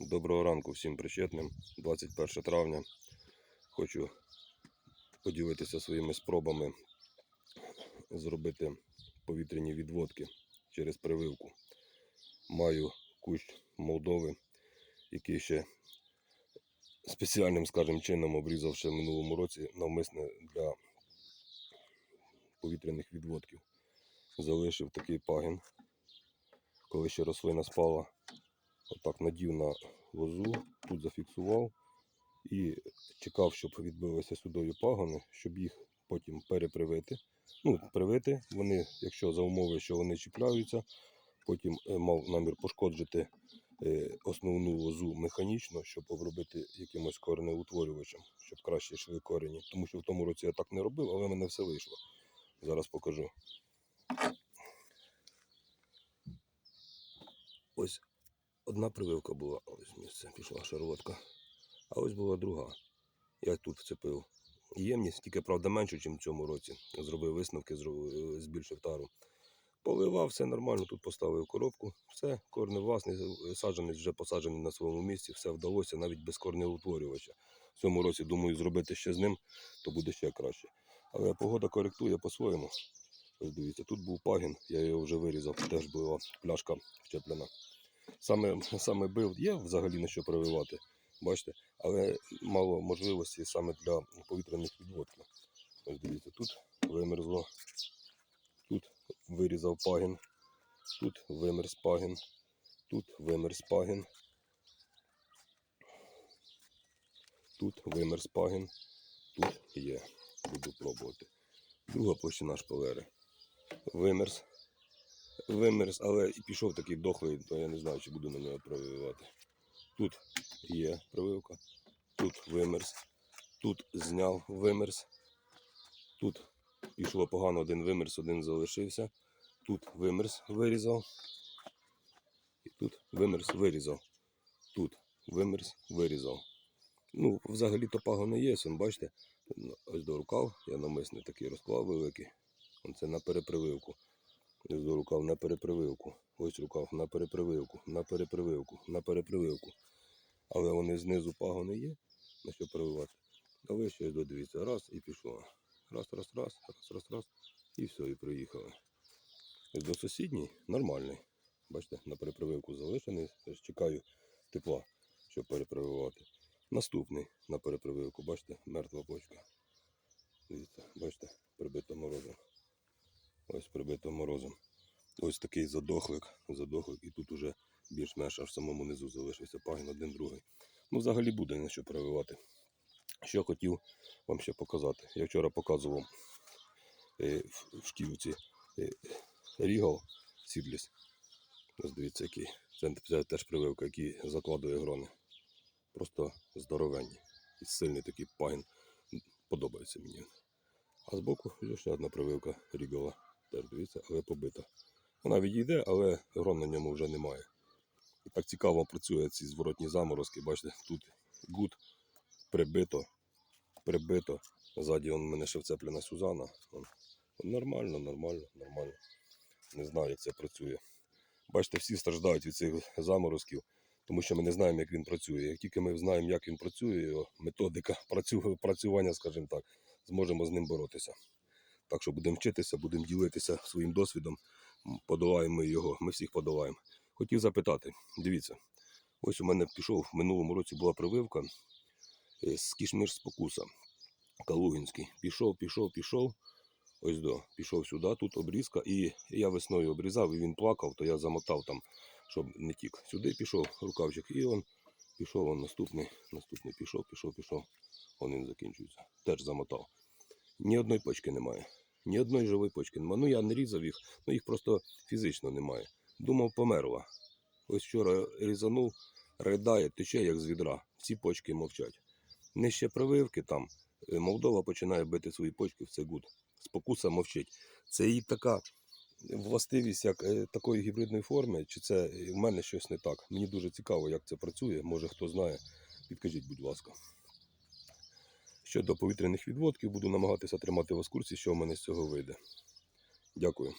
Доброго ранку всім причетним. 21 травня. Хочу поділитися своїми спробами зробити повітряні відводки через прививку. Маю кущ Молдови, який ще спеціальним, скажімо, чином обрізав ще в минулому році навмисне для повітряних відводків. Залишив такий пагін, коли ще рослина спала. Отак надів на лозу, тут зафіксував і чекав, щоб відбилися сюдою пагони, щоб їх потім перепривити. Ну, привити. Вони, якщо за умови, що вони чіпляються, потім е, мав намір пошкоджити е, основну лозу механічно, щоб обробити якимось коренеутворювачем, щоб краще йшли корені. Тому що в тому році я так не робив, але в мене все вийшло. Зараз покажу. Ось одна прививка була, ось місце пішла шарлотка. А ось була друга. Я тут вцепив ємність, тільки правда менше, ніж в цьому році. Зробив висновки, збільшив тару. Поливав, все нормально, тут поставив коробку. Все, корни власний, саджанець вже посаджений на своєму місці, все вдалося, навіть без корнеутворювача. В цьому році думаю зробити ще з ним, то буде ще краще. Але погода коректує по-своєму. Ось дивіться, тут був пагін, я його вже вирізав, теж була пляшка вчеплена. Саме, саме бив є взагалі на що прививати, бачите, але мало можливості саме для повітряних відводків. Ось дивіться, тут вимерзло, тут вирізав пагін, тут вимерз пагін, тут вимерз пагін, тут вимерз пагін, тут є. Буду пробувати. Друга площина шпалери. Вимерз. Вимерз, але і пішов такий дохлий, то я не знаю, чи буду на нього прививати. Тут є прививка, тут вимерз, тут зняв вимерз, тут пішло погано, один вимерз, один залишився. Тут вимерз вирізав. І тут вимерз вирізав. Тут вимерз вирізав. Ну, взагалі то пагони є, он, бачите, ось до рукав, я намисний такий розклав великий. Це на перепрививку. До рукав на перепрививку. Ось рукав на перепрививку, на перепрививку, на перепрививку. Але вони знизу пагони є, на що прививати. А ви ще додивіться, раз і пішло. Раз, раз, раз, раз, раз, раз. І все, і приїхали. До сусідній нормальний. Бачите, на перепрививку залишений. Чекаю тепла, щоб перепрививати. Наступний на перепрививку, бачите, мертва почка. Дивіться, бачите, прибито морозом. Ось прибито морозом. Ось такий задохлик, задохлик, і тут уже більш-менш аж в самому низу залишився пагін один другий. Ну, взагалі буде на що прививати. Що хотів вам ще показати. Я вчора показував е, в, шківці е, Рігал Сідліс. Ось дивіться, який. Це теж прививка, який закладує грони. Просто здоровенні. І сильний такий пагін. Подобається мені. А збоку ще одна прививка Рігала. Теж дивіться, але побита. Вона відійде, але грон на ньому вже немає. І так цікаво працює ці зворотні заморозки. Бачите, тут гуд прибито, прибито. Ззаді он мене ще вцеплена Сузана. Нормально, нормально, нормально. Не знаю, як це працює. Бачите, всі страждають від цих заморозків, тому що ми не знаємо, як він працює. Як тільки ми знаємо, як він працює, його методика працювання, скажімо так, зможемо з ним боротися. Так що будемо вчитися, будемо ділитися своїм досвідом, подолаємо його, ми всіх подолаємо. Хотів запитати, дивіться, ось у мене пішов в минулому році була прививка е, з кішмиш спокуса Калугінський. Пішов, пішов, пішов. Ось до, пішов сюди, тут обрізка, і я весною обрізав, і він плакав, то я замотав там, щоб не тік. Сюди пішов рукавчик, і он пішов, он наступний, наступний пішов, пішов, пішов. Он він закінчується. Теж замотав. Ні одної почки немає. Ні одної живої почки немає. Ну я не різав їх, ну їх просто фізично немає. Думав, померла. Ось вчора різанув, ридає, тече, як з відра. Всі почки мовчать. Нижче прививки там. е, Молдова починає бити свої почки в це гуд. Спокуса мовчить. Це її така властивість як е, такої гібридної форми, чи це е, в мене щось не так. Мені дуже цікаво, як це працює. Може хто знає, підкажіть, будь ласка. Щодо повітряних відводків, буду намагатися тримати вас в курсі, що в мене з цього вийде. Дякую.